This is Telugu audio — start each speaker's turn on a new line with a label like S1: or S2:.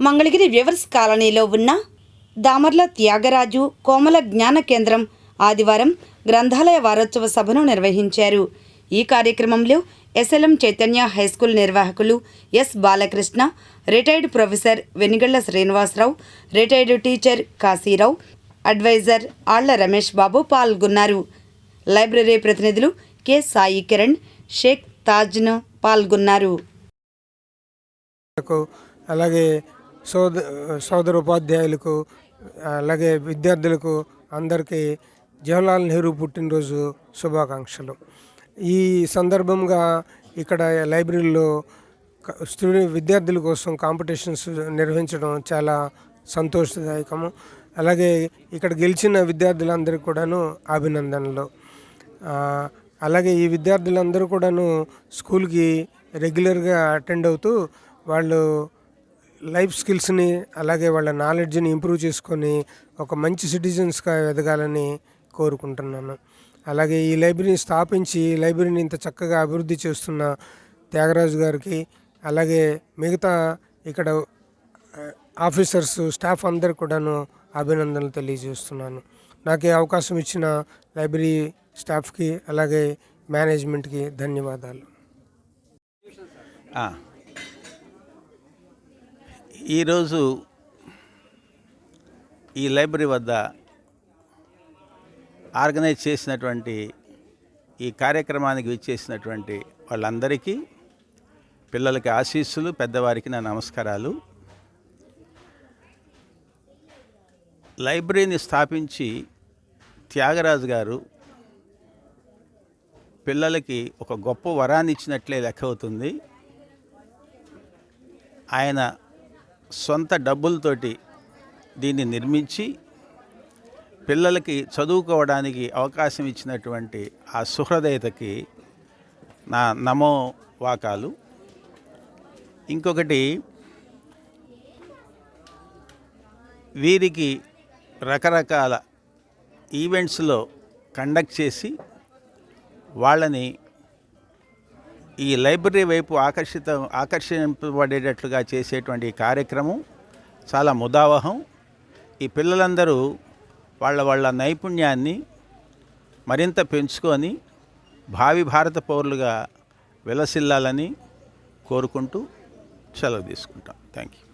S1: మంగళగిరి వ్యవర్స్ కాలనీలో ఉన్న దామర్ల త్యాగరాజు కోమల జ్ఞాన కేంద్రం ఆదివారం గ్రంథాలయ వారోత్సవ సభను నిర్వహించారు. ఈ కార్యక్రమంలో ఎస్ఎల్ఎం చైతన్య హైస్కూల్ నిర్వాహకులు S Balakrishna retired professor Venigalla Srinivasarao retired teacher Kasirao advisor Alla Ramesh Babu పాల్గొన్నారు. లైబ్రరీ ప్రతినిధులు కె సాయి కిరణ్ షేక్ తాజ్ను పాల్గొన్నారు.
S2: అలాగే సోద సోదర ఉపాధ్యాయులకు అలాగే విద్యార్థులకు అందరికీ జవహర్లాల్ నెహ్రూ పుట్టినరోజు శుభాకాంక్షలు. ఈ సందర్భంగా ఇక్కడ లైబ్రరీలో స్టూడెంట్ విద్యార్థుల కోసం కాంపిటీషన్స్ నిర్వహించడం చాలా సంతోషదాయకము. అలాగే ఇక్కడ గెలిచిన విద్యార్థులందరికీ కూడాను అభినందనలు. అలాగే ఈ విద్యార్థులందరూ కూడాను స్కూల్కి రెగ్యులర్గా అటెండ్ అవుతూ వాళ్ళు లైఫ్ స్కిల్స్ని అలాగే వాళ్ళ నాలెడ్జ్ని ఇంప్రూవ్ చేసుకొని ఒక మంచి సిటిజన్స్గా ఎదగాలని కోరుకుంటున్నాను. అలాగే ఈ లైబ్రరీని స్థాపించి లైబ్రరీని ఇంత చక్కగా అభివృద్ధి చేస్తున్న త్యాగరాజు గారికి అలాగే మిగతా ఇక్కడ ఆఫీసర్స్ స్టాఫ్ అందరు కూడాను అభినందనలు తెలియజేస్తున్నాను. నాకు ఈ అవకాశం ఇచ్చిన లైబ్రరీ స్టాఫ్కి అలాగే మేనేజ్మెంట్కి ధన్యవాదాలు.
S3: ఈరోజు ఈ లైబ్రరీ వద్ద ఆర్గనైజ్ చేసినటువంటి ఈ కార్యక్రమానికి విచ్చేసినటువంటి వాళ్ళందరికీ పిల్లలకి ఆశీస్సులు పెద్దవారికి నా నమస్కారాలు. లైబ్రరీని స్థాపించి త్యాగరాజు గారు పిల్లలకి ఒక గొప్ప వరాన్ని ఇచ్చినట్లే లెక్క అవుతుంది. ఆయన సొంత డబ్బులతోటి దీన్ని నిర్మించి పిల్లలకి చదువుకోవడానికి అవకాశం ఇచ్చినటువంటి ఆ సుహృదయతకి నా నమో వాకాలు. ఇంకొకటి వీరికి రకరకాల ఈవెంట్స్లో కండక్ట్ చేసి వాళ్ళని ఈ లైబ్రరీ వైపు ఆకర్షిత ఆకర్షింపబడేటట్లుగా చేసేటువంటి కార్యక్రమం చాలా ముదావహం. ఈ పిల్లలందరూ వాళ్ళ వాళ్ళ నైపుణ్యాన్ని మరింత పెంచుకొని భావి భారత పౌరులుగా విలసిల్లాలని కోరుకుంటూ సెలవు తీసుకుంటాం. Thank you